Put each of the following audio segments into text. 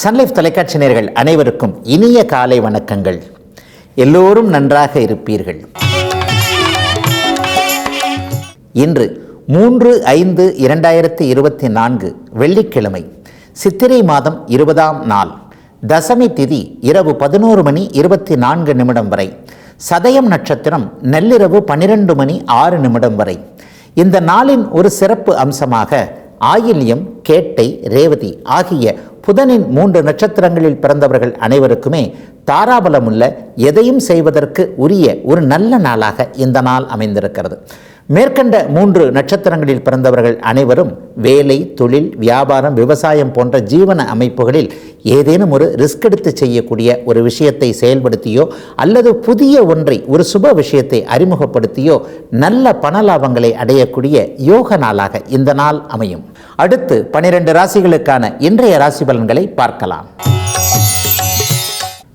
Sun Life தொலைக்காட்சி நேர்கள் அனைவருக்கும் இனிய காலை வணக்கங்கள். எல்லோரும் நன்றாக இருப்பீர்கள். இன்று மூன்று ஐந்து இரண்டாயிரத்தி இருபத்தி நான்கு வெள்ளிக்கிழமை சித்திரை மாதம் இருபதாம் நாள் தசமி திதி இரவு பதினோரு மணி இருபத்தி நான்கு நிமிடம் வரை சதயம் நட்சத்திரம் நள்ளிரவு பன்னிரண்டு மணி ஆறு நிமிடம் வரை. இந்த நாளின் ஒரு சிறப்பு அம்சமாக ஆயில்யம் கேட்டை ரேவதி ஆகிய புதனின் மூன்று நட்சத்திரங்களில் பிறந்தவர்கள் அனைவருக்குமே தாராபலமுள்ள எதையும் செய்வதற்கு உரிய ஒரு நல்ல நாளாக இந்த நாள் அமைந்திருக்கிறது. மேற்கண்ட மூன்று நட்சத்திரங்களில் பிறந்தவர்கள் அனைவரும் வேலை தொழில் வியாபாரம் விவசாயம் போன்ற ஜீவன அமைப்புகளில் ஏதேனும் ஒரு ரிஸ்க் எடுத்து செய்யக்கூடிய ஒரு விஷயத்தை செயல்படுத்தியோ அல்லது புதிய ஒன்றை ஒரு சுப விஷயத்தை அறிமுகப்படுத்தியோ நல்ல பண லாபங்களை அடையக்கூடிய யோக நாளாக இந்த நாள் அமையும். அடுத்து பனிரெண்டு ராசிகளுக்கான இன்றைய ராசி பலன்களை பார்க்கலாம்.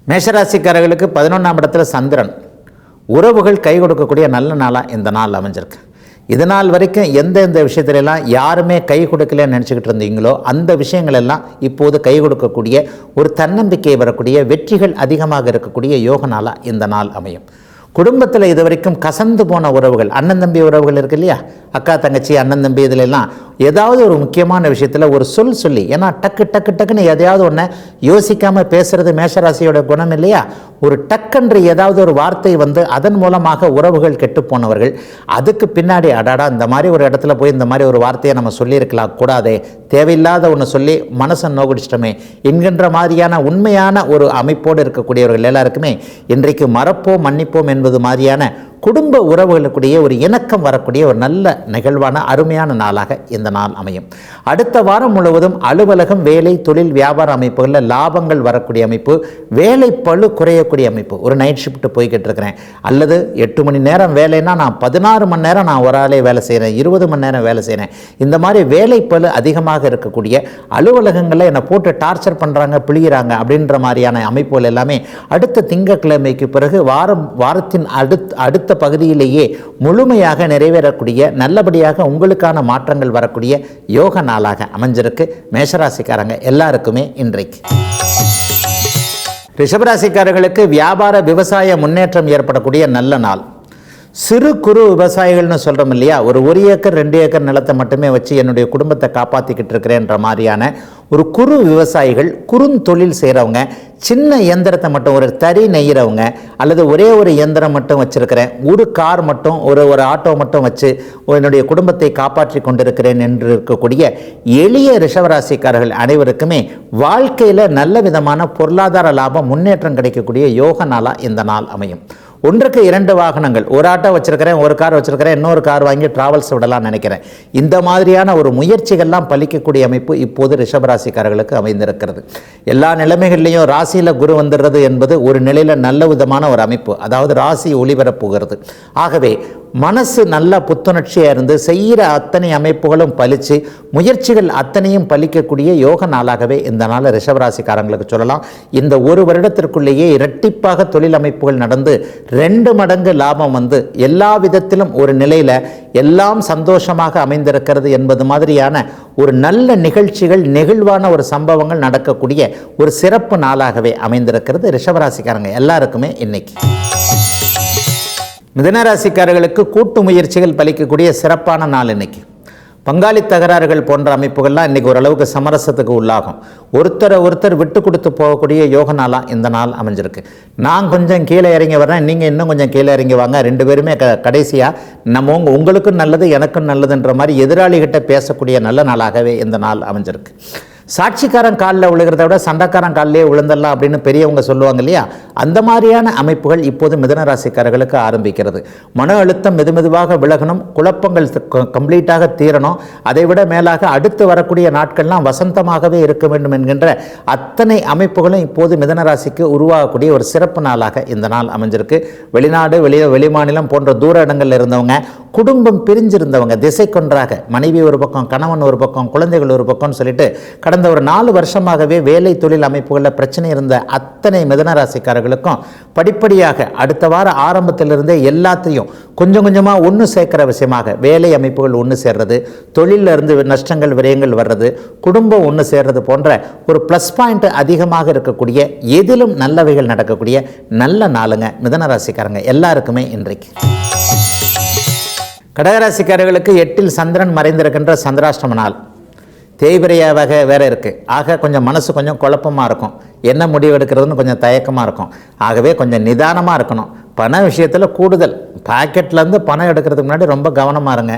மேஷராசிக்காரர்களுக்கு பதினொன்றாம் இடத்துல சந்திரன். உறவுகள் கை கொடுக்கக்கூடிய நல்ல நாளாக இந்த நாள் அமைஞ்சிருக்கு. இது நாள் வரைக்கும் எந்தெந்த விஷயத்துலலாம் யாருமே கை கொடுக்கலன்னு நினச்சிக்கிட்டு இருந்தீங்களோ அந்த விஷயங்கள் எல்லாம் இப்போது கை கொடுக்கக்கூடிய ஒரு தன்னம்பிக்கை வரக்கூடிய வெற்றிகள் அதிகமாக இருக்கக்கூடிய யோக நாளாக இந்த நாள் அமையும். குடும்பத்தில் இது வரைக்கும் கசந்து போன உறவுகள் அண்ணன் தம்பி உறவுகள் இருக்கு இல்லையா? அக்கா தங்கச்சி அண்ணன் தம்பி இதிலெல்லாம் ஏதாவது ஒரு முக்கியமான விஷயத்தில் ஒரு சொல் சொல்லி ஏன்னா டக்கு டக்கு டக்குன்னு எதையாவது ஒன்று யோசிக்காமல் பேசுகிறது மேஷராசியோட குணம் இல்லையா? ஒரு டக்குன்று ஏதாவது ஒரு வார்த்தை வந்து அதன் மூலமாக உறவுகள் கெட்டு போனவர்கள் அதுக்கு பின்னாடி அடாடா இந்த மாதிரி ஒரு இடத்துல போய் இந்த மாதிரி ஒரு வார்த்தையை நம்ம சொல்லியிருக்கலாம் கூடாதே தேவையில்லாத ஒன்று சொல்லி மனசை நோகடிச்சிட்டோமே என்கின்ற மாதிரியான உண்மையான ஒரு அமைப்போடு இருக்கக்கூடியவர்கள் எல்லாருக்குமே இன்றைக்கு மறப்போம் மன்னிப்போம் என்பது மாதிரியான குடும்ப உறவுகளுக்குடைய ஒரு இணக்கம் வரக்கூடிய ஒரு நல்ல நிகழ்வான அருமையான நாளாக இந்த நாள் அமையும். அடுத்த வாரம் முழுவதும் அலுவலகம் வேலை தொழில் வியாபார அமைப்புகளில் லாபங்கள் வரக்கூடிய அமைப்பு வேலை பழு குறையக்கூடிய அமைப்பு. ஒரு நைட் ஷிஃப்ட்டு போய்கிட்டு இருக்கிறேன் அல்லது எட்டு மணி நேரம் வேலைன்னா நான் பதினாறு மணி நேரம் நான் ஒரு ஆளே வேலை செய்கிறேன் இருபது மணி நேரம் வேலை செய்கிறேன் இந்த மாதிரி வேலை பழு அதிகமாக இருக்கக்கூடிய அலுவலகங்களில் என்னை போட்டு டார்ச்சர் பண்ணுறாங்க பிழிகிறாங்க அப்படின்ற மாதிரியான அமைப்புகள் எல்லாமே அடுத்த திங்கட்கிழமைக்கு பிறகு வாரம் வாரத்தின் அடுத் அடுத்த பகுதியிலேயே முழுமையாக நிறைவேறக்கூடிய நல்லபடியாக உங்களுக்கான மாற்றங்கள் வரக்கூடிய யோக நாளாக அமைஞ்சிருக்கு. மேஷராசிக்காரங்க எல்லாருக்குமே இன்றைக்கு. ரிஷபராசிக்காரர்களுக்கு வியாபார விவசாய முன்னேற்றம் ஏற்படக்கூடிய நல்ல நாள். சிறு குறு விவசாயிகள்னு சொல்கிறோம் இல்லையா? ஒரு ஒரு ஏக்கர் ரெண்டு ஏக்கர் நிலத்தை மட்டுமே வச்சு என்னுடைய குடும்பத்தை காப்பாற்றிக்கிட்டு இருக்கிறேன்ற மாதிரியான ஒரு குறு விவசாயிகள் குறுந்தொழில் செய்கிறவங்க சின்ன இயந்திரத்தை மட்டும் ஒரு தறி நெய்கிறவங்க அல்லது ஒரே ஒரு இயந்திரம் மட்டும் வச்சுருக்கிறேன் ஒரு கார் மட்டும் ஒரு ஒரு ஆட்டோ மட்டும் வச்சு என்னுடைய குடும்பத்தை காப்பாற்றி கொண்டிருக்கிறேன் என்று இருக்கக்கூடிய எளிய ரிஷவராசிக்காரர்கள் அனைவருக்குமே வாழ்க்கையில் நல்ல விதமான பொருளாதார லாபம் முன்னேற்றம் கிடைக்கக்கூடிய யோக நாளாக இந்த நாள் அமையும். ஒன்றுக்கு இரண்டு வாகனங்கள். ஒரு ஆட்டோ வச்சிருக்கிறேன் ஒரு கார் வச்சிருக்கிறேன் இன்னொரு கார் வாங்கி டிராவல்ஸ் விடலாம் நினைக்கிறேன். இந்த மாதிரியான ஒரு முயற்சிகள்லாம் பலிக்கக்கூடிய அமைப்பு இப்போது ரிஷபராசிக்காரர்களுக்கு அமைந்திருக்கிறது. எல்லா நிலைமைகள்லையும் ராசியில் குரு வந்துடுறது என்பது ஒரு நிலையில் நல்ல விதமான ஒரு அமைப்பு. அதாவது ராசி ஒளிபரப்புகிறது. ஆகவே மனசு நல்ல புத்துணர்ச்சியாக இருந்து செய்கிற அத்தனை அமைப்புகளும் பலித்து முயற்சிகள் அத்தனையும் பலிக்கக்கூடிய யோக நாளாகவே இந்த நாள் ரிஷபராசிக்காரங்களுக்கு சொல்லலாம். இந்த ஒரு வருடத்திற்குள்ளேயே இரட்டிப்பாக தொழில் அமைப்புகள் நடந்து ரெண்டு மடங்கு லாபம் வந்து எல்லா விதத்திலும் ஒரு நிலையில் எல்லாம் சந்தோஷமாக அமைந்திருக்கிறது என்பது மாதிரியான ஒரு நல்ல நிகழ்ச்சிகள் நெகிழ்வான ஒரு சம்பவங்கள் நடக்கக்கூடிய ஒரு சிறப்பு நாளாகவே அமைந்திருக்கிறது ரிஷபராசிக்காரங்க எல்லாருக்குமே இன்னைக்கு. மிதனராசிக்காரர்களுக்கு கூட்டு முயற்சிகள் பலிக்கக்கூடிய சிறப்பான நாள் இன்னைக்கு. பங்காளி தகராறுகள் போன்ற அமைப்புகள்லாம் இன்றைக்கி ஓரளவுக்கு சமரசத்துக்கு உள்ளாகும். ஒருத்தரை ஒருத்தர் விட்டு கொடுத்து போகக்கூடிய யோக நாளாக இந்த நாள் அமைஞ்சிருக்கு. நான் கொஞ்சம் கீழே இறங்கி வரேன் நீங்கள் இன்னும் கொஞ்சம் கீழே இறங்கி வாங்க. ரெண்டு பேருமே க கடைசியாக நம்ம உங்க உங்களுக்கும் நல்லது எனக்கும் நல்லதுன்ற மாதிரி எதிராளிகிட்ட பேசக்கூடிய நல்ல நாளாகவே இந்த நாள் அமைஞ்சிருக்கு. சாட்சிக்காரன் காலில் விழுகிறத விட சண்டைக்காரன் காலிலே விழுந்துடலாம் அப்படின்னு பெரியவங்க சொல்லுவாங்க இல்லையா? அந்த மாதிரியான அமைப்புகள் இப்போது மிதனராசிக்காரர்களுக்கு ஆரம்பிக்கிறது. மன அழுத்தம் மெதுமெதுவாக விலகணும். குழப்பங்கள் கம்ப்ளீட்டாக தீரணும். அதை விட மேலாக அடுத்து வரக்கூடிய நாட்கள்லாம் வசந்தமாகவே இருக்க வேண்டும் என்கின்ற அத்தனை அமைப்புகளும் இப்போது மிதனராசிக்கு உருவாகக்கூடிய ஒரு சிறப்பு நாளாக இந்த நாள் அமைஞ்சிருக்கு. வெளிநாடு வெளி வெளிமாநிலம் போன்ற தூர இடங்களில் இருந்தவங்க குடும்பம் பிரிஞ்சிருந்தவங்க திசை கொன்றாக மனைவி ஒரு பக்கம் கணவன் ஒரு பக்கம் குழந்தைகள் ஒரு பக்கம்னு சொல்லிட்டு கடந்த கடந்த ஒரு நாலு வருஷமாகவே வேலை தொழில் அமைப்புகளில் பிரச்சனை இருந்த அத்தனை மிதனராசிக்காரர்களுக்கும் படிப்படியாக அடுத்த வார ஆரம்பத்திலிருந்தே எல்லாத்தையும் கொஞ்சம் கொஞ்சமாக ஒன்று சேர்க்கிற விஷயமாக வேலை அமைப்புகள் ஒன்று சேர்றது தொழிலில் இருந்து நஷ்டங்கள் விரயங்கள் வர்றது குடும்பம் ஒன்று சேர்றது போன்ற ஒரு ப்ளஸ் பாயிண்ட் அதிகமாக இருக்கக்கூடிய எதிலும் நல்லவைகள் நடக்கக்கூடிய நல்ல நாளுங்க மிதனராசிக்காரங்க எல்லாருக்குமே இன்றைக்கு. கடகராசிக்காரர்களுக்கு எட்டில் சந்திரன் மறைந்திருக்கின்ற சந்திராஷ்டம நாள். தேய்பிரைய வகை வேறு இருக்குது ஆக கொஞ்சம் மனசு கொஞ்சம் குழப்பமாக இருக்கும். என்ன முடிவு எடுக்கிறதுன்னு கொஞ்சம் தயக்கமாக இருக்கும். ஆகவே கொஞ்சம் நிதானமாக இருக்கணும். பண விஷயத்தில் கூடுதல். பாக்கெட்லேருந்து பணம் எடுக்கிறதுக்கு முன்னாடி ரொம்ப கவனமாக இருங்க.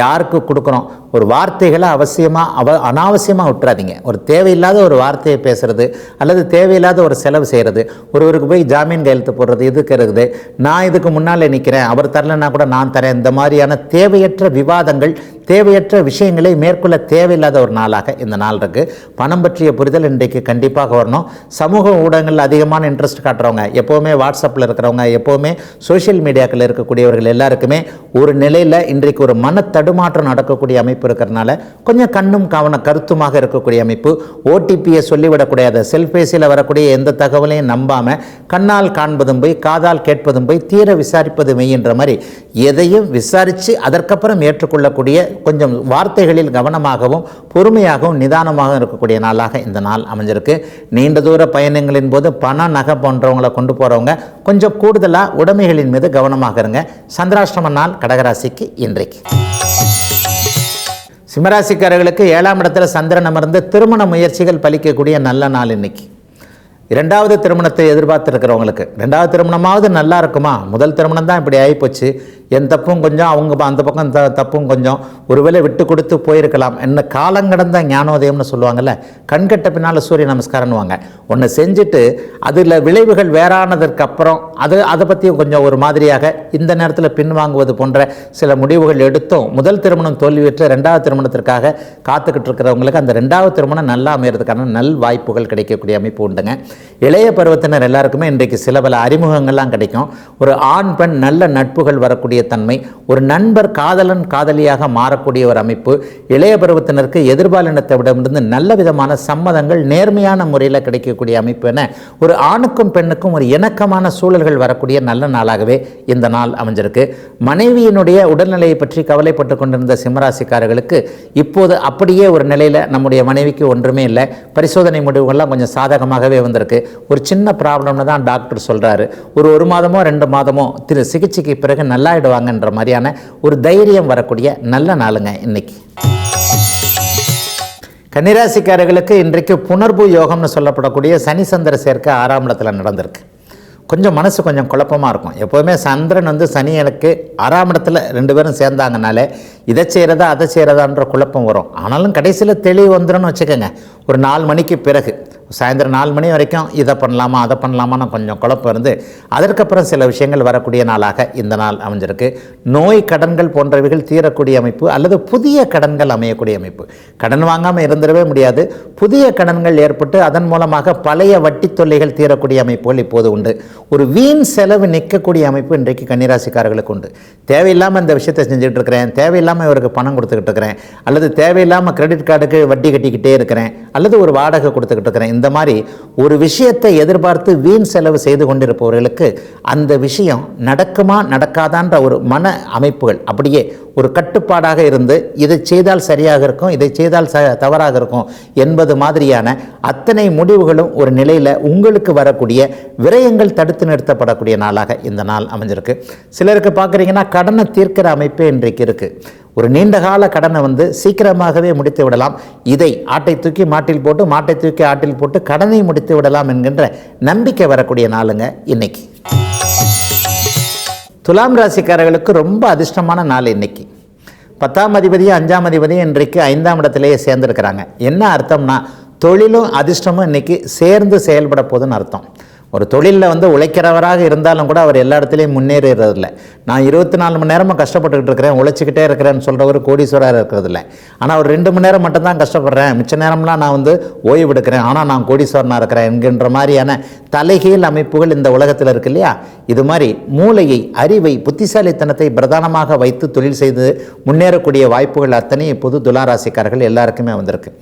யாருக்கு கொடுக்குறோம்? ஒரு வார்த்தைகளை அவசியமாக அவ அனாவசியமாக விட்டுறாதீங்க. ஒரு தேவையில்லாத ஒரு வார்த்தையை பேசுகிறது அல்லது தேவையில்லாத ஒரு செலவு செய்கிறது ஒருவருக்கு போய் ஜாமீன் கையெழுத்து போடுறது இதுக்கு இருக்குது நான் இதுக்கு முன்னால் நிற்கிறேன் அவர் தரலைன்னா கூட நான் தரேன் இந்த மாதிரியான தேவையற்ற விவாதங்கள் தேவையற்ற விஷயங்களை மேற்கொள்ள தேவையில்லாத ஒரு நாளாக இந்த நாள் இருக்குது பணம் பற்றிய புரிதல் இன்றைக்கு கண்டிப்பாக வரணும். சமூக ஊடகங்களில் அதிகமான இன்ட்ரெஸ்ட் காட்டுறவங்க எப்போவுமே வாட்ஸ்அப்பில் இருக்கிறவங்க எப்போவுமே சோஷியல் மீடியாக்களில் இருக்கக்கூடியவர்கள் எல்லாருக்குமே ஒரு நிலையில் இன்றைக்கு ஒரு மன தடுமாற்றம் நடக்கக்கூடிய அமைப்பு இருக்கிறதுனால கொஞ்சம் கண்ணும் கவன கருத்துமாக இருக்கக்கூடிய அமைப்பு. ஓடிபியை சொல்லிவிடக்கூடாத செல்பேசியில் வரக்கூடிய எந்த தகவலையும் நம்பாமல் கண்ணால் காண்பதும் போய் காதால் கேட்பதும் போய் தீர விசாரிப்பது மெய்யின்ற மாதிரி எதையும் விசாரித்து அதற்கப்புறம் ஏற்றுக்கொள்ளக்கூடிய கொஞ்சம் வார்த்தைகளில் கவனமாகவும் பொறுமையாகவும் நிதானமாகவும் இருக்கக்கூடிய நாளாக இந்த நாள் அமைஞ்சிருக்கு. நீண்ட தூர பயணங்களின் போது பண நகை போன்றவங்களை கொண்டு போகிறவங்க கொஞ்சம் கூடுதலாக உடைமைகளின் மீது கவனமாக இருங்க. சந்திராஷ்டம நாள் கடகராசிக்கு இன்றைக்கு. சிம்மராசிக்காரர்களுக்கு ஏழாம் இடத்துல சந்திரன் அமர்ந்து திருமண முயற்சிகள் பலிக்கக்கூடிய நல்ல நாள் இன்னைக்கு. இரண்டாவது திருமணத்தை எதிர்பார்த்துருக்கிறவங்களுக்கு ரெண்டாவது திருமணமாவது நல்லா இருக்குமா? முதல் திருமணம் தான் இப்படி ஆகிப்போச்சு என் தப்பும் கொஞ்சம் அவங்க ப- அந்த பக்கம் த தப்பும் கொஞ்சம். ஒருவேளை விட்டு கொடுத்து போயிருக்கலாம். என்ன காலங்கடந்த ஞானோதயம்னு சொல்லுவாங்கல்ல கண்கட்ட பின்னால் சூரிய நமஸ்காரம்னுவாங்க ஒன்று செஞ்சுட்டு அதில் விளைவுகள் வேறானதற்கு அப்புறம் அது அதை பற்றியும் கொஞ்சம் ஒரு மாதிரியாக இந்த நேரத்தில் பின்வாங்குவது போன்ற சில முடிவுகள் எடுத்தும் முதல் திருமணம் தோல்வியுற்ற ரெண்டாவது திருமணத்திற்காக காத்துக்கிட்டு இருக்கிறவங்களுக்கு அந்த ரெண்டாவது திருமணம் நல்லா அமையிறதுக்கான நல் வாய்ப்புகள் கிடைக்கக்கூடிய அமைப்பு உண்டுங்க. இளைய பருவத்தினர் எல்லாருக்குமே இன்றைக்கு சில பல அறிமுகங்கள்லாம் கிடைக்கும். ஒரு ஆண் பெண் நல்ல நட்புகள் வரக்கூடிய தன்மை ஒரு நண்பர் காதலன் காதலியாக மாறக்கூடிய ஒரு அமைப்பு இளைய பருவத்தினருக்கு எதிர்பாலினத்தை விடமிருந்து நல்ல விதமான சம்மதங்கள் நேர்மையான முறையில் கிடைக்கக்கூடிய அமைப்பு என ஒரு ஆணுக்கும் பெண்ணுக்கும் ஒரு இணக்கமான சூழல்கள் வரக்கூடிய நல்ல நாளாகவே இந்த நாள் அமைஞ்சிருக்கு. மனைவியினுடைய உடல்நிலையை பற்றி கவலைப்பட்டு கொண்டிருந்த சிம்மராசிக்காரர்களுக்கு இப்போது அப்படியே ஒரு நிலையில் நம்முடைய மனைவிக்கு ஒன்றுமே இல்லை. பரிசோதனை முடிவுகள்லாம் கொஞ்சம் சாதகமாகவே வந்திருக்கு. ஒரு சின்ன ப்ராப்ளம்னு தான் டாக்டர் சொல்கிறாரு ஒரு ஒரு மாதமோ ரெண்டு மாதமோ திரு சிகிச்சைக்கு பிறகு நல்லாயிடுவாங்கன்ற மாதிரியான ஒரு தைரியம் வரக்கூடிய நல்ல நாளுங்க இன்னைக்கு. கன்னிராசிக்காரர்களுக்கு இன்றைக்கு புனர்பு யோகம்னு சொல்லப்படக்கூடிய சனி சந்திர சேர்க்கை ஆறாம் இடத்துல நடந்திருக்கு. கொஞ்சம் மனசு கொஞ்சம் குழப்பமாக இருக்கும். எப்போவுமே சந்திரன் வந்து சனியனுக்கு ஆறாம் இடத்துல ரெண்டு பேரும் சேர்ந்தாங்கனாலே இதை செய்கிறதா அதை செய்கிறதான்ற குழப்பம் வரும். ஆனாலும் கடைசியில் தெளிவு வந்துடும் வச்சுக்கோங்க. ஒரு நாலு மணிக்கு பிறகு சாயந்தரம் நாலு மணி வரைக்கும் இதை பண்ணலாமா அதை பண்ணலாமான்னு கொஞ்சம் குழப்பம் இருந்து அதற்கப்புறம் சில விஷயங்கள் வரக்கூடிய நாளாக இந்த நாள் அமைஞ்சிருக்கு. நோய் கடன்கள் போன்றவைகள் தீரக்கூடிய அமைப்பு அல்லது புதிய கடன்கள் அமையக்கூடிய அமைப்பு. கடன் வாங்காமல் இருந்துடவே முடியாது. புதிய கடன்கள் ஏற்பட்டு அதன் மூலமாக பழைய வட்டி தொல்லைகள் தீரக்கூடிய அமைப்புகள் இப்போது உண்டு. ஒரு வீண் செலவு நிற்கக்கூடிய அமைப்பு இன்றைக்கு கன்னிராசிக்காரர்களுக்கு உண்டு. தேவையில்லாமல் இந்த விஷயத்தை செஞ்சுட்டு இருக்கிறேன் தேவையில்லாமல் இவருக்கு பணம் கொடுத்துக்கிட்டு இருக்கிறேன் அல்லது தேவையில்லாமல் கிரெடிட் கார்டுக்கு வட்டி கட்டிக்கிட்டே இருக்கிறேன் அல்லது ஒரு வாடகை கொடுத்துக்கிட்டு இருக்கிறேன். இந்த மாதிரி ஒரு விஷயத்தை எதிர்பார்த்து வீண் செலவு செய்து கொண்டிருப்பவர்களுக்கு அந்த விஷயம் நடக்குமா நடக்காதான்ற ஒரு மன அமைப்புகள் அப்படியே ஒரு கட்டுப்பாடாக இருந்து இதை செய்தால் சரியாக இருக்கும் இதை செய்தால் ச தவறாக இருக்கும் என்பது மாதிரியான அத்தனை முடிவுகளும் ஒரு நிலையில் உங்களுக்கு வரக்கூடிய விரயங்கள் தடுத்து நிறுத்தப்படக்கூடிய நாளாக இந்த நாள் அமைஞ்சிருக்கு. சிலருக்கு பார்க்குறீங்கன்னா கடனை தீர்க்கிற அமைப்பே இன்றைக்கு இருக்குது ஒரு நீண்டகால கடனை வந்து சீக்கிரமாகவே முடித்து விடலாம். இதை ஆட்டை தூக்கி மாட்டில் போட்டு மாட்டை தூக்கி ஆட்டில் போட்டு கடனை முடித்து விடலாம் என்கின்ற நம்பிக்கை வரக்கூடிய நாளுங்க இன்னைக்கு. துலாம் ராசிக்காரர்களுக்கு ரொம்ப அதிர்ஷ்டமான நாள் இன்னைக்கு. பத்தாம் அதிபதியும் அஞ்சாம் அதிபதியும் இன்றைக்கு ஐந்தாம் இடத்திலேயே சேர்ந்துருக்கிறாங்க. என்ன அர்த்தம்னா தொழிலும் அதிர்ஷ்டமும் இன்னைக்கு சேர்ந்து செயல்பட போகுதுன்னு அர்த்தம். ஒரு தொழிலில் வந்து உழைக்கிறவராக இருந்தாலும் கூட அவர் எல்லா இடத்துலையும் முன்னேறுறதில்ல. நான் இருபத்தி நாலு மணி நேரமும் கஷ்டப்பட்டுக்கிட்டு இருக்கிறேன் உழைச்சிக்கிட்டே இருக்கிறேன்னு சொல்கிறவர் கோடீஸ்வரர் இருக்கிறதில்ல. ஆனால் ஒரு ரெண்டு மணி நேரம் மட்டும்தான் கஷ்டப்படுறேன். மிச்ச நேரம்லாம் நான் வந்து ஓய்வு எடுக்கிறேன். ஆனால் நான் கோடீஸ்வரனாக இருக்கிறேன் என்கின்ற மாதிரியான தலைகீழ் அமைப்புகள் இந்த உலகத்தில் இருக்கு இல்லையா? இது மாதிரி மூளையை அறிவை புத்திசாலித்தனத்தை பிரதானமாக வைத்து தொழில் செய்து முன்னேறக்கூடிய வாய்ப்புகள் அத்தனை இப்போது துலாராசிக்காரர்கள் எல்லாருக்குமே வந்திருக்கு.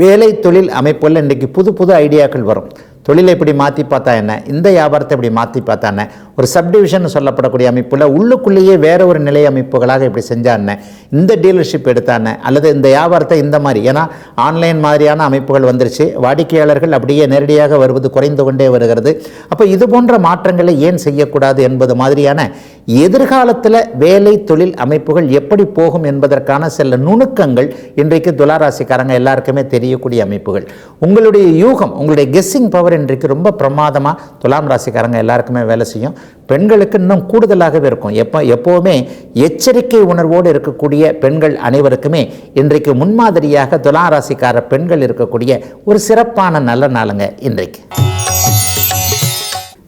வேலை தொழில் அமைப்புகளில் இன்றைக்கி புது புது ஐடியாக்கள் வரும். தொழிலை இப்படி மாற்றி பார்த்தா என்ன? இந்த வியாபாரத்தை இப்படி மாற்றி பார்த்தா என்ன? ஒரு சப்டிவிஷன் சொல்லப்படக்கூடிய அமைப்பில் உள்ளுக்குள்ளேயே வேற ஒரு நிலை அமைப்புகளாக இப்படி செஞ்சா என்ன? இந்த டீலர்ஷிப் எடுத்தா என்ன? அல்லது இந்த வியாபாரத்தை இந்த மாதிரி ஏன்னா ஆன்லைன் மாதிரியான அமைப்புகள் வந்துருச்சு. வாடிக்கையாளர்கள் அப்படியே நேரடியாக வருவது குறைந்து கொண்டே வருகிறது. அப்போ இது போன்ற மாற்றங்களை ஏன் செய்யக்கூடாது என்பது மாதிரியான எதிர்காலத்தில் வேலை தொழில் அமைப்புகள் எப்படி போகும் என்பதற்கான சில நுணுக்கங்கள் இன்றைக்கு துளாராசிக்காரங்க எல்லாருக்குமே தெரியக்கூடிய அமைப்புகள். உங்களுடைய யூகம் உங்களுடைய கெஸ்ஸிங் பவர் இன்றைக்கு ரொம்ப பிரமாதமாக துலாம் ராசிக்காரங்க எல்லாருக்குமே வேலை செய்யும். பெண்களுக்கு இன்னும் கூடுதலாகவே இருக்கும். எப்போ எப்போவுமே எச்சரிக்கை உணர்வோடு இருக்கக்கூடிய பெண்கள் அனைவருக்குமே இன்றைக்கு முன்மாதிரியாக துலா ராசிக்கார பெண்கள் இருக்கக்கூடிய ஒரு சிறப்பான நல்ல நாளுங்க இன்றைக்கு.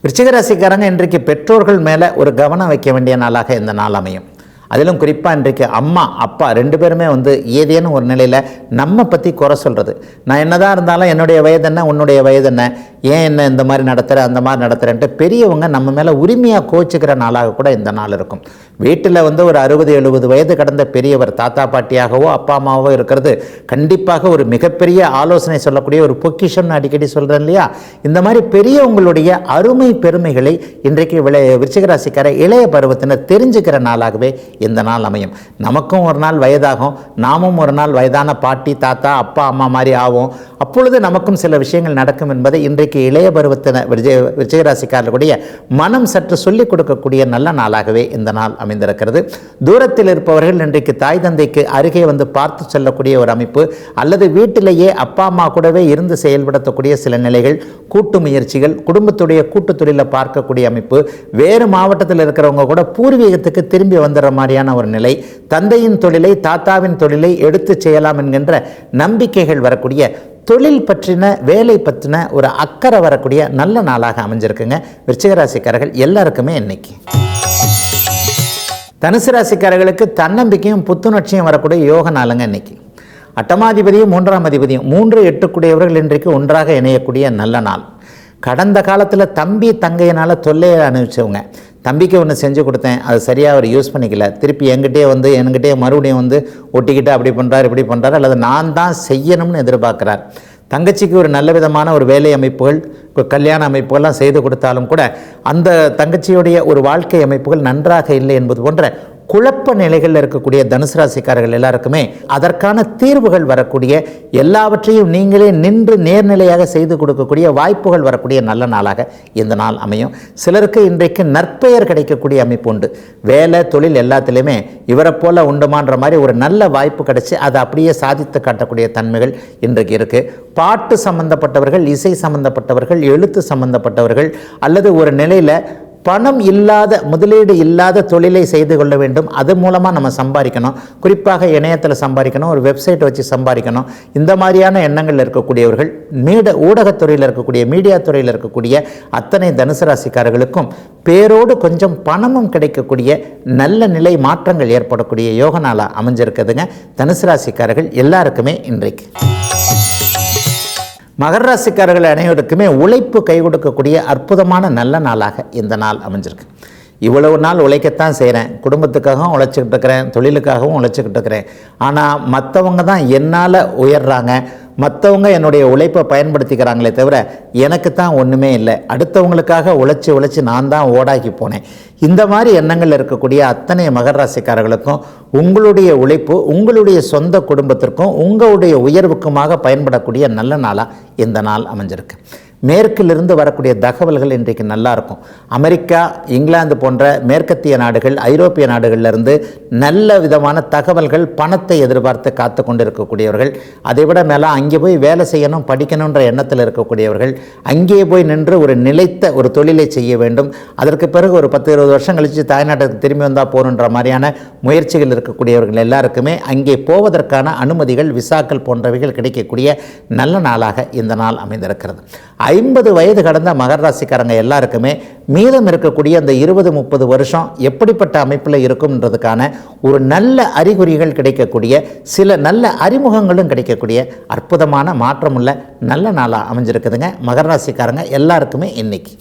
விருச்சிகராசிக்காரங்க இன்றைக்கு பெற்றோர்கள் மேலே ஒரு கவனம் வைக்க வேண்டிய நாளாக இந்த நாள் அமையும். அதிலும் குறிப்பாக இன்றைக்கு அம்மா அப்பா ரெண்டு பேருமே வந்து ஏதேனும் ஒரு நிலையில் நம்ம பற்றி குறை சொல்கிறது நான் என்னதான் இருந்தாலும் என்னுடைய வயது என்ன உன்னுடைய வயது என்ன ஏன் என்ன இந்த மாதிரி நடத்துகிற அந்த மாதிரி நடத்துகிறேன்ட்டு பெரியவங்க நம்ம மேலே உரிமையாக கோச்சிக்கிற நாளாக கூட இந்த நாள் இருக்கும். வீட்டில் வந்து ஒரு அறுபது எழுபது வயது கடந்த பெரியவர் தாத்தா பாட்டியாகவோ அப்பா அம்மாவோ இருக்கிறது கண்டிப்பாக ஒரு மிகப்பெரிய ஆலோசனை சொல்லக்கூடிய ஒரு பொக்கிஷம்னு அடிக்கடி சொல்கிறேன் இல்லையா? இந்த மாதிரி பெரியவங்களுடைய அருமை பெருமைகளை இன்றைக்கு விளை விருச்சிகராசிக்கார இளைய பருவத்தினர் தெரிஞ்சுக்கிற நாளாகவே இந்த நாள் அமையும். நமக்கும் ஒரு நாள் வயதாகும். நாமும் ஒரு நாள் வயதான பாட்டி தாத்தா அப்பா அம்மா மாதிரி ஆகும் அப்பொழுது நமக்கும் சில விஷயங்கள் நடக்கும் என்பதை இன்றைக்கு இளைய பருவத்தின விஜய விஜயராசிக்காரர்களுடைய மனம் சற்று சொல்லிக் கொடுக்கக்கூடிய நல்ல நாளாகவே இந்த நாள் அமைந்திருக்கிறது. தூரத்தில் இருப்பவர்கள் இன்றைக்கு தாய் தந்தைக்கு அருகே வந்து பார்த்து செல்லக்கூடிய ஒரு அமைப்பு அல்லது வீட்டிலேயே அப்பா அம்மா கூடவே இருந்து செயல்படுத்தக்கூடிய சில நிலைகள் கூட்டு முயற்சிகள் குடும்பத்துடைய கூட்டு தொழிலை பார்க்கக்கூடிய அமைப்பு வேறு மாவட்டத்தில் இருக்கிறவங்க கூட பூர்வீகத்துக்கு திரும்பி வந்துடுற மாதிரியான ஒரு நிலை தந்தையின் தொழிலை தாத்தாவின் தொழிலை எடுத்து செய்யலாம் என்கின்ற நம்பிக்கைகள் வரக்கூடிய தொழில் பற்றின வேலை பற்றின ஒரு அக்கறை வரக்கூடிய நல்ல நாளாக அமைஞ்சிருக்குங்க. விருச்சிகராசிக்காரர்கள் எல்லாருக்குமே இன்னைக்கு. தனுசு ராசிக்காரர்களுக்கு தன்னம்பிக்கையும் புத்துணர்ச்சியும் வரக்கூடிய யோக நாளுங்க இன்னைக்கு. அட்டமாதிபதியும் மூன்றாம் அதிபதியும் மூன்று எட்டுக்குடையவர்கள் இன்றைக்கு ஒன்றாக இணையக்கூடிய நல்ல நாள். கடந்த காலத்தில் தம்பி தங்கையினால் தொல்லையை அனுப்பிச்சவங்க தம்பிக்கு ஒன்று செஞ்சு கொடுத்தேன். அது சரியாக அவர் யூஸ் பண்ணிக்கல. திருப்பி என்கிட்டயே வந்து என்கிட்டயே மறுபடியும் வந்து ஒட்டிக்கிட்டு அப்படி பண்ணுறாரு இப்படி பண்ணுறாரு அல்லது நான் தான் செய்யணும்னு எதிர்பார்க்குறார். தங்கச்சிக்கு ஒரு நல்ல விதமான ஒரு வேலை அமைப்புகள் ஒரு கல்யாண அமைப்புகள்லாம் செய்து கொடுத்தாலும் கூட அந்த தங்கச்சியுடைய ஒரு வாழ்க்கை அமைப்புகள் நன்றாக இல்லை என்பது போன்ற குழப்ப நிலைகளில் இருக்கக்கூடிய தனுசு ராசிக்காரர்கள் எல்லாருக்குமே அதற்கான தீர்வுகள் வரக்கூடிய எல்லாவற்றையும் நீங்களே நின்று நேர்நிலையாக செய்து கொடுக்கக்கூடிய வாய்ப்புகள் வரக்கூடிய நல்ல நாளாக இந்த நாள் அமையும். சிலருக்கு இன்றைக்கு நற்பெயர் கிடைக்கக்கூடிய அமைப்பு உண்டு. வேலை தொழில் எல்லாத்துலேயுமே இவரை போல உண்டுமான்ற மாதிரி ஒரு நல்ல வாய்ப்பு கிடைச்சி அதை அப்படியே சாதித்து காட்டக்கூடிய தன்மைகள் இன்றைக்கு இருக்குது பாட்டு சம்பந்தப்பட்டவர்கள் இசை சம்பந்தப்பட்டவர்கள் எழுத்து சம்பந்தப்பட்டவர்கள் அல்லது ஒரு நிலையில் பணம் இல்லாத முதலீடு இல்லாத தொழிலை செய்து கொள்ள வேண்டும். அது மூலமாக நம்ம சம்பாதிக்கணும். குறிப்பாக இணையத்தில் சம்பாதிக்கணும் ஒரு வெப்சைட் வச்சு சம்பாதிக்கணும். இந்த மாதிரியான எண்ணங்கள் இருக்கக்கூடியவர்கள் மீட ஊடகத்துறையில் இருக்கக்கூடிய மீடியா துறையில் இருக்கக்கூடிய அத்தனை தனுசு ராசிக்காரர்களுக்கும் பேரோடு கொஞ்சம் பணமும் கிடைக்கக்கூடிய நல்ல நிலை மாற்றங்கள் ஏற்படக்கூடிய யோக நாளாக அமைஞ்சிருக்குதுங்க. தனுசு ராசிக்காரர்கள் எல்லாருக்குமே இன்றைக்கு. மகர ராசிக்காரர்கள் அனைவருக்குமே உழைப்பு கை கொடுக்கக்கூடிய அற்புதமான நல்ல நாளாக இந்த நாள் அமைஞ்சிருக்கு. இவ்வளவு நாள் உழைக்கத்தான் செய்கிறேன் குடும்பத்துக்காகவும் உழைச்சிக்கிட்டு இருக்கிறேன். தொழிலுக்காகவும் உழைச்சிக்கிட்டு இருக்கிறேன். ஆனால் மற்றவங்க தான் என்னால் உயர்றாங்க. மற்றவங்க என்னுடைய உழைப்பை பயன்படுத்திக்கிறாங்களே தவிர எனக்கு தான் ஒன்றுமே இல்லை. அடுத்தவங்களுக்காக உழைச்சி உழைச்சி நான் தான் ஓடாக்கி போனேன். இந்த மாதிரி எண்ணங்கள் இருக்கக்கூடிய அத்தனை மகர ராசிக்காரர்களுக்கும் உங்களுடைய உழைப்பு உங்களுடைய சொந்த குடும்பத்திற்கும் உங்களுடைய உயர்வுக்குமாக பயன்படக்கூடிய நல்ல நாளாக இந்த நாள் அமைஞ்சிருக்கு. மேற்கிலிருந்து வரக்கூடிய தகவல்கள் இன்றைக்கு நல்லா இருக்கும் அமெரிக்கா இங்கிலாந்து போன்ற மேற்கத்திய நாடுகள் ஐரோப்பிய நாடுகளிலிருந்து நல்ல விதமான தகவல்கள் பணத்தை எதிர்பார்த்து காத்து கொண்டு இருக்கக்கூடியவர்கள் அதை விட மேலே அங்கே போய் வேலை செய்யணும் படிக்கணுன்ற எண்ணத்தில் இருக்கக்கூடியவர்கள். அங்கே போய் நின்று ஒரு நிலைத்த ஒரு தொழிலை செய்ய வேண்டும். அதற்கு பிறகு ஒரு பத்து இருபது வருஷம் கழித்து தாய்நாட்டுக்கு திரும்பி வந்தால் போகணுன்ற மாதிரியான முயற்சிகள் இருக்கக்கூடியவர்கள் எல்லாருக்குமே அங்கே போவதற்கான அனுமதிகள் விசாக்கள் போன்றவைகள் கிடைக்கக்கூடிய நல்ல நாளாக இந்த நாள் அமைந்திருக்கிறது. ஐம்பது வயது கடந்த மகர ராசிக்காரங்க எல்லாருக்குமே மீதம் இருக்கக்கூடிய அந்த இருபது முப்பது வருஷம் எப்படிப்பட்ட அமைப்பில் இருக்கும்ன்றதுக்கான ஒரு நல்ல அறிகுறிகள் கிடைக்கக்கூடிய சில நல்ல அறிமுகங்களும் கிடைக்கக்கூடிய அற்புதமான மாற்றமுள்ள நல்ல நாளாக அமைஞ்சிருக்குதுங்க. மகர ராசிக்காரங்க எல்லாருக்குமே இன்னைக்கு.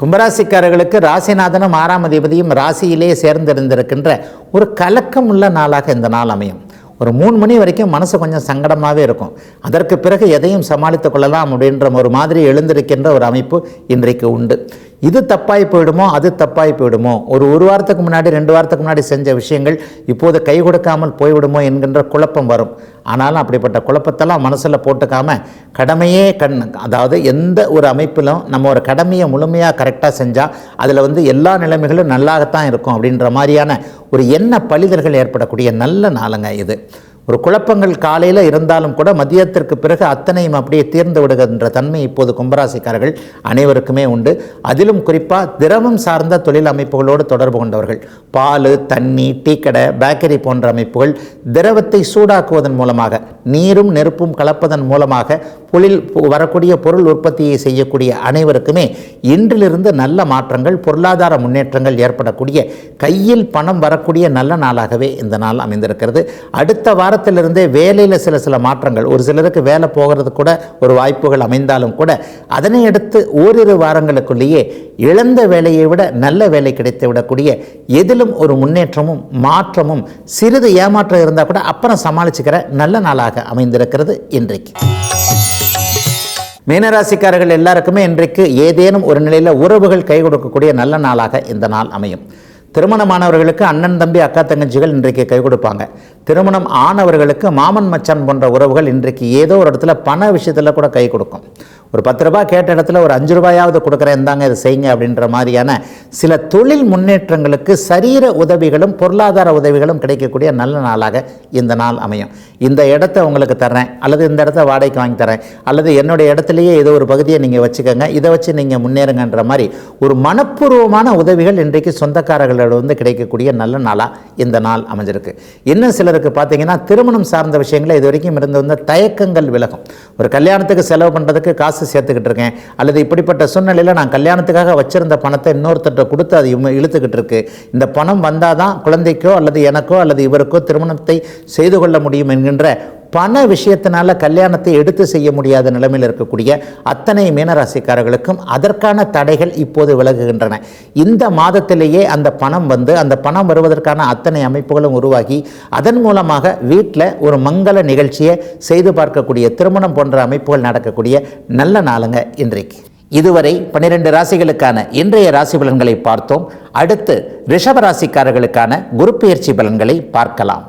கும்பராசிக்காரர்களுக்கு ராசிநாதனும் ஆறாம் அதிபதியும் ராசியிலே சேர்ந்திருந்திருக்கின்ற ஒரு கலக்கம் உள்ள நாளாக இந்த நாள் அமையும். ஒரு மூணு மணி வரைக்கும் மனசு கொஞ்சம் சங்கடமாகவே இருக்கும். அதற்கு பிறகு எதையும் சமாளித்து கொள்ளலாம் அப்படின்ற ஒரு மாதிரி எழுந்திருக்கின்ற ஒரு அமைப்பு இன்றைக்கு உண்டு. இது தப்பாகி போயிடுமோ அது தப்பாகி போயிடுமோ? ஒரு ஒரு வாரத்துக்கு முன்னாடி ரெண்டு வாரத்துக்கு முன்னாடி செஞ்ச விஷயங்கள் இப்போது கை கொடுக்காமல் போய்விடுமோ என்கின்ற குழப்பம் வரும். ஆனாலும் அப்படிப்பட்ட குழப்பத்தெல்லாம் மனசில் போட்டுக்காம கடமையே கண் அதாவது எந்த ஒரு அமைப்பிலும் நம்ம ஒரு கடமையை முழுமையாக கரெக்டாக செஞ்சால் அதில் வந்து எல்லா நிலைமைகளும் நல்லாகத்தான் இருக்கும் அப்படின்ற மாதிரியான ஒரு எண்ண பழிதல்கள் ஏற்படக்கூடிய நல்ல நாளுங்க இது. ஒரு குழப்பங்கள் காலையில் இருந்தாலும் கூட மதியத்திற்கு பிறகு அத்தனையும் அப்படியே தீர்ந்து விடுகின்ற தன்மை இப்போது கும்பராசிக்காரர்கள் அனைவருக்குமே உண்டு. அதிலும் குறிப்பாக திரவம் சார்ந்த தொழில் அமைப்புகளோடு தொடர்பு கொண்டவர்கள். பால் தண்ணி டீக்கடை பேக்கரி போன்ற அமைப்புகள் திரவத்தை சூடாக்குவதன் மூலமாக நீரும் நெருப்பும் கலப்பதன் மூலமாக புலில் வரக்கூடிய பொருள் உற்பத்தியை செய்யக்கூடிய அனைவருக்குமே இன்றிலிருந்து நல்ல மாற்றங்கள் பொருளாதார முன்னேற்றங்கள் ஏற்படக்கூடிய கையில் பணம் வரக்கூடிய நல்ல நாளாகவே இந்த நாள் அமைந்திருக்கிறது. அடுத்த வாரத்திலிருந்தே வேலையில் சில சில மாற்றங்கள். ஒரு சிலருக்கு வேலை போகிறது கூட ஒரு வாய்ப்புகள் அமைந்தாலும் கூட அதனை அடுத்து ஓரிரு வாரங்களுக்குள்ளேயே இழந்த வேலையை விட நல்ல வேலை கிடைத்து விடக்கூடிய எதிலும் ஒரு முன்னேற்றமும் மாற்றமும் சிறிது ஏமாற்றம் இருந்தால் கூட அப்புறம் சமாளிச்சுக்கிற நல்ல நாளாக அமைந்திருக்கிறது இன்றைக்கு. மீனராசிக்காரர்கள் எல்லாருக்குமே இன்றைக்கு ஏதேனும் ஒரு நிலையில் உறவுகள் கை கொடுக்கக்கூடிய நல்ல நாளாக இந்த நாள் அமையும். திருமணமானவர்களுக்கு அண்ணன் தம்பி அக்கா தங்கச்சிகள் இன்றைக்கு கை கொடுப்பாங்க. திருமணம் ஆனவர்களுக்கு மாமன் மச்சான் போன்ற உறவுகள் இன்றைக்கு ஏதோ ஒரு இடத்துல பண விஷயத்தில் கூட கை கொடுக்கும். ஒரு பத்து ரூபாய் கேட்ட இடத்துல ஒரு அஞ்சு ரூபாயாவது கொடுக்குறேன் இந்தாங்க இதை செய்யுங்க அப்படின்ற மாதிரியான சில தொழில் முன்னேற்றங்களுக்கு சரீர உதவிகளும் பொருளாதார உதவிகளும் கிடைக்கக்கூடிய நல்ல நாளாக இந்த நாள் அமையும். இந்த இடத்த உங்களுக்கு தர்றேன் அல்லது இந்த இடத்த வாடகைக்கு வாங்கி தரேன் அல்லது என்னுடைய இடத்துலையே ஏதோ ஒரு பகுதியை நீங்கள் வச்சுக்கோங்க இதை வச்சு நீங்கள் முன்னேறுங்கன்ற மாதிரி ஒரு மனப்பூர்வமான உதவிகள் இன்றைக்கு சொந்தக்காரர்களோட வந்து கிடைக்கக்கூடிய நல்ல நாளாக இந்த நாள் அமைஞ்சிருக்கு. இன்னும் சிலருக்கு பார்த்தீங்கன்னா திருமணம் சார்ந்த விஷயங்களை இது வரைக்கும் இருந்து வந்த தயக்கங்கள் விலகும். ஒரு கல்யாணத்துக்கு செலவு பண்ணுறதுக்கு காசு சேர்த்துக்கிட்டு இருக்கேன். அல்லது இப்படிப்பட்ட சூழ்நிலையில் நான் கல்யாணத்துக்காக வச்சிருந்த பணத்தை இன்னொருத்தர்கிட்ட கொடுத்து அது இழுத்துக்கிட்டு இருக்கு. இந்த பணம் வந்தால் தான் குழந்தைக்கோ அல்லது எனக்கோ அல்லது இவருக்கோ திருமணத்தை செய்து கொள்ள முடியும் என்கின்ற பண விஷயத்தினால கல்யாணத்தை எடுத்து செய்ய முடியாத நிலைமையில் இருக்கக்கூடிய அத்தனை மீனராசிக்காரர்களுக்கும் அதற்கான தடைகள் இப்போது விலகுகின்றன. இந்த மாதத்திலேயே அந்த பணம் வந்து அந்த பணம் வருவதற்கான அத்தனை அமைப்புகளும் உருவாகி அதன் மூலமாக வீட்டில் ஒரு மங்கள நிகழ்ச்சியை செய்து பார்க்கக்கூடிய திருமணம் போன்ற அமைப்புகள் நடக்கக்கூடிய நல்ல நாளுங்க இன்றைக்கு. இதுவரை பன்னிரண்டு ராசிகளுக்கான இன்றைய ராசி பலன்களை பார்த்தோம். அடுத்து ரிஷப ராசிக்காரர்களுக்கான குரு பயிற்சி பலன்களை பார்க்கலாம்.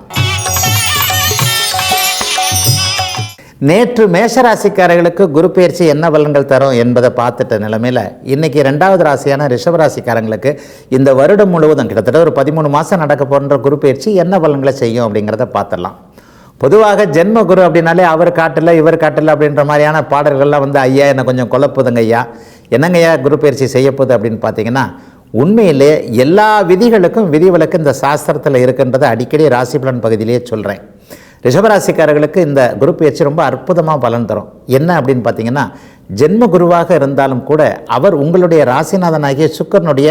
நேற்று மேஷராசிக்காரர்களுக்கு குரு பயிற்சி என்ன பலன்கள் தரும் என்பதை பார்த்துட்ட நிலைமையில் இன்னைக்கு ரெண்டாவது ராசியான ரிஷபராசிக்காரங்களுக்கு இந்த வருடம் முழுவதும் கிட்டத்தட்ட ஒரு பதிமூணு மாதம் நடக்க போன்ற குரு பயிற்சி என்ன பலன்களை செய்யும் அப்படிங்கிறத பார்த்துடலாம். பொதுவாக ஜென்ம குரு அப்படின்னாலே அவர் காட்டலை இவர் காட்டலை அப்படின்ற மாதிரியான பாடல்கள்லாம் வந்து ஐயா என்னை கொஞ்சம் குழப்புதுங்க ஐயா. என்னங்க ஐயா குரு பயிற்சி செய்ய போகுது? அப்படின்னு பார்த்தீங்கன்னா உண்மையிலே எல்லா விதிகளுக்கும் விதிவிலக்கு இந்த சாஸ்திரத்தில் இருக்குன்றதை அடிக்கடி ராசி பலன் பகுதியிலேயே சொல்கிறேன் ரிஷபராசிக்காரர்களுக்கு இந்த குரு பயிற்சி ரொம்ப அற்புதமாக பலன் தரும். என்ன அப்படின்னு பார்த்தீங்கன்னா ஜென்ம குருவாக இருந்தாலும் கூட அவர் உங்களுடைய ராசிநாதனாகிய சுக்கரனுடைய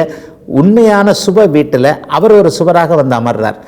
உண்மையான சுப வீட்டில் அவர் ஒரு சுவராக வந்து அமர்றார்.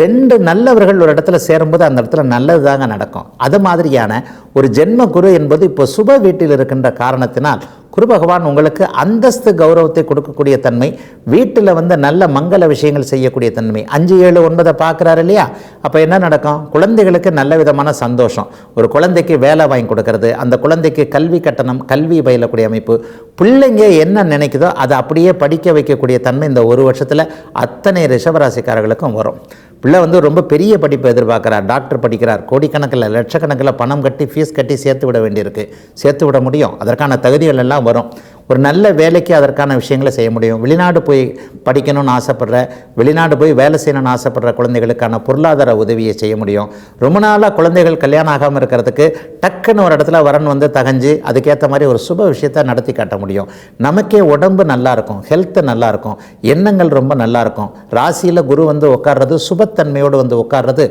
ரெண்டு நல்லவர்கள் ஒரு இடத்துல சேரும்போது அந்த இடத்துல நல்லது தாங்க நடக்கும். அது மாதிரியான ஒரு ஜென்ம குரு என்பது இப்போ சுப வீட்டில் இருக்கின்ற காரணத்தினால் குரு பகவான் உங்களுக்கு அந்தஸ்து கௌரவத்தை கொடுக்கக்கூடிய தன்மை வீட்டில் வந்து நல்ல மங்கள விஷயங்கள் செய்யக்கூடிய தன்மை. அஞ்சு ஏழு ஒன்பதை பார்க்குறாரு இல்லையா? அப்போ என்ன நடக்கும்? குழந்தைகளுக்கு நல்ல விதமான சந்தோஷம். ஒரு குழந்தைக்கு வேலை வாங்கி கொடுக்கறது அந்த குழந்தைக்கு கல்வி கட்டணம் கல்வி பயிலக்கூடிய அமைப்பு. பிள்ளைங்க என்ன நினைக்குதோ அதை அப்படியே படிக்க வைக்கக்கூடிய தன்மை இந்த ஒரு வருஷத்தில் அத்தனை ரிஷபராசிக்காரர்களுக்கும் வரும். பிள்ளை வந்து ரொம்ப பெரிய படிப்பு எதிர்பார்க்குறார். டாக்டர் படிக்கிறார். கோடிக்கணக்கில் லட்சக்கணக்கில் பணம் கட்டி ஃபீஸ் கட்டி சேர்த்து விட வேண்டியிருக்கு. சேர்த்து விட முடியும். அதற்கான தகுதிகள் எல்லாம் வரும். ஒரு நல்ல வேலைக்கு அதற்கான விஷயங்களை செய்ய முடியும். வெளிநாடு போய் படிக்கணும்னு ஆசைப்படுற வெளிநாடு போய் வேலை செய்யணும்னு ஆசைப்படுற குழந்தைகளுக்கான பொருளாதார உதவியை செய்ய முடியும். ரொம்ப நாளாக குழந்தைகள் கல்யாணம் ஆகாமல் இருக்கிறதுக்கு டக்குன்னு ஒரு இடத்துல வரன் வந்து தகஞ்சு அதுக்கேற்ற மாதிரி ஒரு சுப விஷயத்தை நடத்தி காட்ட முடியும். நமக்கே உடம்பு நல்லா இருக்கும் ஹெல்த்து நல்லாயிருக்கும் எண்ணங்கள் ரொம்ப நல்லா இருக்கும். ராசியில் குரு வந்து உட்கார்றது சுபத்தன்மையோடு வந்து உட்கார்றது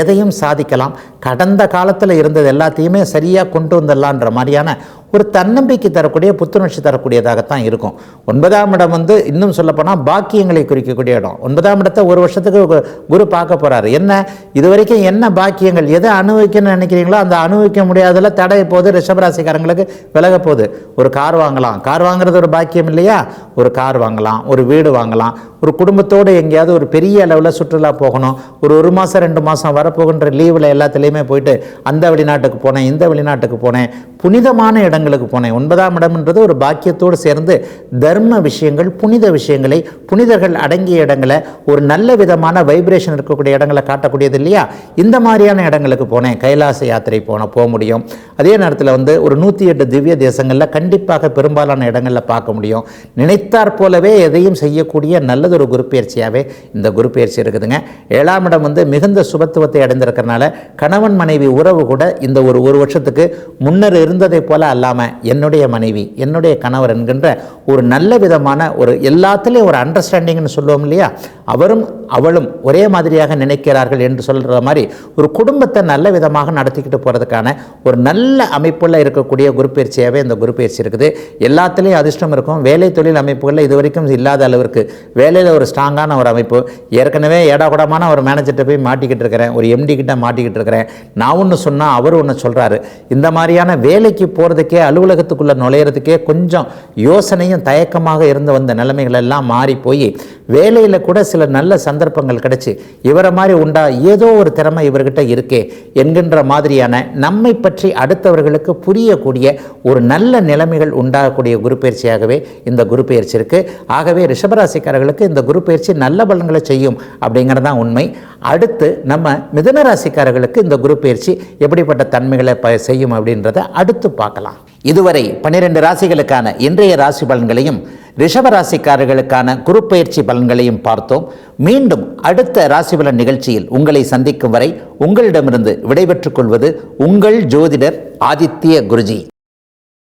எதையும் சாதிக்கலாம். கடந்த காலத்தில் இருந்தது எல்லாத்தையுமே சரியாக கொண்டு வந்துடலான்ற மாதிரியான ஒரு தன்னம்பிக்கை தரக்கூடிய புத்துணர்ச்சி தரக்கூடியதாகத்தான் இருக்கும். ஒன்பதாம் இடம் வந்து இன்னும் சொல்லப்போனால் பாக்கியங்களை குறிக்கக்கூடிய இடம். ஒன்பதாம் இடத்தை ஒரு வருஷத்துக்கு கு- குரு பார்க்க போகிறாரு என்ன? இது வரைக்கும் என்ன பாக்கியங்கள் எதை அனுபவிக்கணும்னு நினைக்கிறீங்களோ அந்த அனுபவிக்க முடியாததில் தடை போகுது ரிஷபராசிக்காரங்களுக்கு விலக போகுது. ஒரு கார் வாங்கலாம். கார் வாங்குறது ஒரு பாக்கியம் இல்லையா? ஒரு கார் வாங்கலாம் ஒரு வீடு வாங்கலாம். ஒரு குடும்பத்தோடு எங்கேயாவது ஒரு பெரிய அளவில் சுற்றுலா போகணும். ஒரு ஒரு மாதம் ரெண்டு மாதம் வரப்போகின்ற லீவில் எல்லாத்துலேயுமே போயிட்டு அந்த வெளிநாட்டுக்கு போனேன் இந்த வெளிநாட்டுக்கு போனேன். புனிதமான இடங்களுக்கு போனேன். ஒன்பதாம் இடம்ன்றது ஒரு பாக்கியத்தோடு சேர்ந்து தர்ம விஷயங்கள் புனித விஷயங்களை புனிதர்கள் அடங்கிய இடங்களை ஒரு நல்ல விதமான வைப்ரேஷன் இருக்கக்கூடிய இடங்களை காட்டக்கூடியது இல்லையா? இந்த மாதிரியான இடங்களுக்கு போனேன். கைலாச யாத்திரை போன போக முடியும். அதே நேரத்தில் வந்து ஒரு நூற்றி எட்டு திவ்ய தேசங்களில் கண்டிப்பாக பெரும்பாலான இடங்களில் பார்க்க முடியும். நினைத்தாற் போலவே எதையும் செய்யக்கூடிய நல்லதொரு குரு பயிற்சியாகவே இந்த குரு பயிற்சி இருக்குதுங்க. ஏழாம் இடம் வந்து மிகுந்த சுபத்துவத்தை அடைந்திருக்கிறனால கணவன் மனைவி உறவு கூட இந்த ஒரு ஒரு வருஷத்துக்கு முன்னர் இருந்ததைப் போல அல்லாமல் என்னுடைய மனைவி என்னுடைய கணவர் என்கின்ற ஒரு நல்ல விதமான ஒரு எல்லாத்துலேயும் ஒரு அண்டர்ஸ்டாண்டிங்னு சொல்லுவோம் இல்லையா? அவரும் அவளும் ஒரே மாதிரியாக நினைக்கிறார்கள் என்று சொல்கிற மாதிரி ஒரு குடும்பத்தை நல்ல விதமாக நடத்திக்கிட்டு போகிறதுக்கான ஒரு நல்ல அமைப்புள்ள இருக்கக்கூடிய குரு பயிற்சியாகவே இந்த குரு பயிற்சி இருக்குது. எல்லாத்துலேயும் அதிர்ஷ்டம் இருக்கும். வேலை தொழில் அமைப்புகளில் இது வரைக்கும் இல்லாத அளவிற்கு வேலையில் ஒரு ஸ்ட்ராங்கான ஒரு அமைப்பு. ஏற்கனவே ஏடாகுடமான ஒரு மேனேஜர்கிட்ட போய் மாட்டிக்கிட்டு இருக்கிறேன். ஒரு எம்டி கிட்ட மாட்டிக்கிட்டு இருக்கிறேன். நான் ஒன்று சொன்னால் அவர் ஒன்று சொல்கிறாரு இந்த மாதிரியான வேலைக்கு போகிறதுக்கே அலுவலகத்துக்குள்ளே நுழையிறதுக்கே கொஞ்சம் யோசனையும் தயக்கமாக இருந்து வந்த நிலைமைகள் எல்லாம் மாறி போய் வேலையில் கூட சில நல்ல சந்த சந்தர்ப்பங்கள் கிடைச்சு இவரை மாதிரி உண்டா? ஏதோ ஒரு திறமை இவர்கிட்ட இருக்கே என்கின்ற மாதிரியான நம்மை பற்றி அடுத்தவர்களுக்கு புரியக்கூடிய ஒரு நல்ல நிலைமைகள் உண்டாகக்கூடிய குரு பயிற்சியாகவே இந்த குரு பயிற்சி இருக்கு. ஆகவே ரிஷபராசிக்காரர்களுக்கு இந்த குரு பயிற்சி நல்ல பலன்களை செய்யும் அப்படிங்கிறது தான் உண்மை. அடுத்து நம்ம மிதன ராசிக்காரர்களுக்கு இந்த குரு பயிற்சி எப்படிப்பட்ட தன்மைகளை ப செய்யும் அப்படின்றத அடுத்து பார்க்கலாம். இதுவரை பன்னிரெண்டு ராசிகளுக்கான இன்றைய ராசி பலன்களையும் ரிஷப ராசிக்காரர்களுக்கான குறுப்பெயர்ச்சி பலன்களையும் பார்த்தோம். மீண்டும் அடுத்த ராசி பலன் நிகழ்ச்சியில் உங்களை சந்திக்கும் வரை உங்களிடமிருந்து விடைபெற்றுக் கொள்வது உங்கள் ஜோதிடர் ஆதித்ய குருஜி.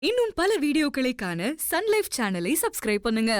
இன்னும் பல வீடியோக்களை காண சன்லைஃப் சேனலை சப்ஸ்கிரைப் பண்ணுங்க.